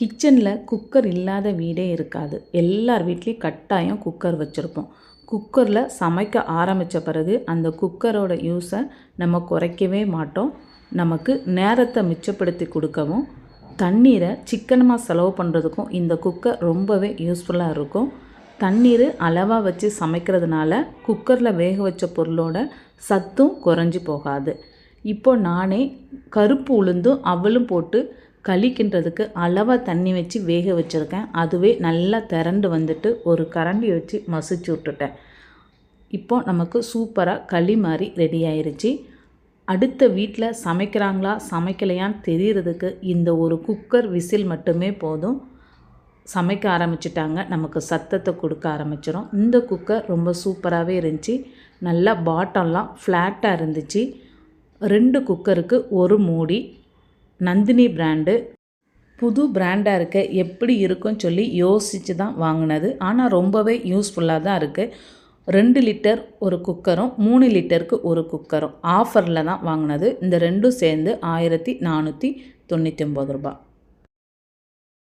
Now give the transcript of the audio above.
கிச்சனில் குக்கர் இல்லாத வீடே இருக்காது. எல்லார் வீட்லேயும் கட்டாயம் குக்கர் வச்சுருப்போம். குக்கரில் சமைக்க ஆரம்பித்த பிறகு அந்த குக்கரோட யூஸை நம்ம குறைக்கவே மாட்டோம். நமக்கு நேரத்தை மிச்சப்படுத்தி கொடுக்கவும் தண்ணீரை சிக்கனமாக செலவு பண்ணுறதுக்கும் இந்த குக்கர் ரொம்பவே யூஸ்ஃபுல்லாக இருக்கும். தண்ணீர் அளவாக வச்சு சமைக்கிறதுனால குக்கரில் வேக வச்ச பொருளோட சத்தும் குறைஞ்சி போகாது. இப்போ நானே கருப்பு உளுந்தும் அவலும் போட்டு கழிக்கின்றதுக்கு அளவாக தண்ணி வச்சு வேக வச்சுருக்கேன். அதுவே நல்லா திரண்டு வந்துட்டு ஒரு கரண்டி வச்சு மசிச்சு விட்டுட்டேன். இப்போ நமக்கு சூப்பராக களி மாதிரி ரெடி ஆயிடுச்சு அடுத்த வீட்டில் சமைக்கிறாங்களா சமைக்கலையான்னு தெரியறதுக்கு இந்த ஒரு குக்கர் விசில் மட்டுமே போதும். சமைக்க ஆரம்பிச்சிட்டாங்க. நமக்கு சத்தத்தை கொடுக்க ஆரம்பிச்சிடும் இந்த குக்கர் ரொம்ப சூப்பராகவே இருந்துச்சு. நல்லா பாட்டம்லாம் ஃப்ளாட்டாக இருந்துச்சு. ரெண்டு குக்கருக்கு ஒரு மூடி. நந்தினி பிராண்டு. புது பிராண்டாக இருக்க எப்படி இருக்குன்னு சொல்லி யோசித்து தான் வாங்கினது. ஆனால் ரொம்பவே யூஸ்ஃபுல்லாக தான் இருக்குது ரெண்டு லிட்டர் ஒரு குக்கரும் மூணு லிட்டருக்கு ஒரு குக்கரும் ஆஃபரில் தான் வாங்கினது. இந்த ரெண்டும் சேர்ந்து ஆயிரத்தி நானூற்றி தொண்ணூற்றி ஒம்பது ரூபாய்.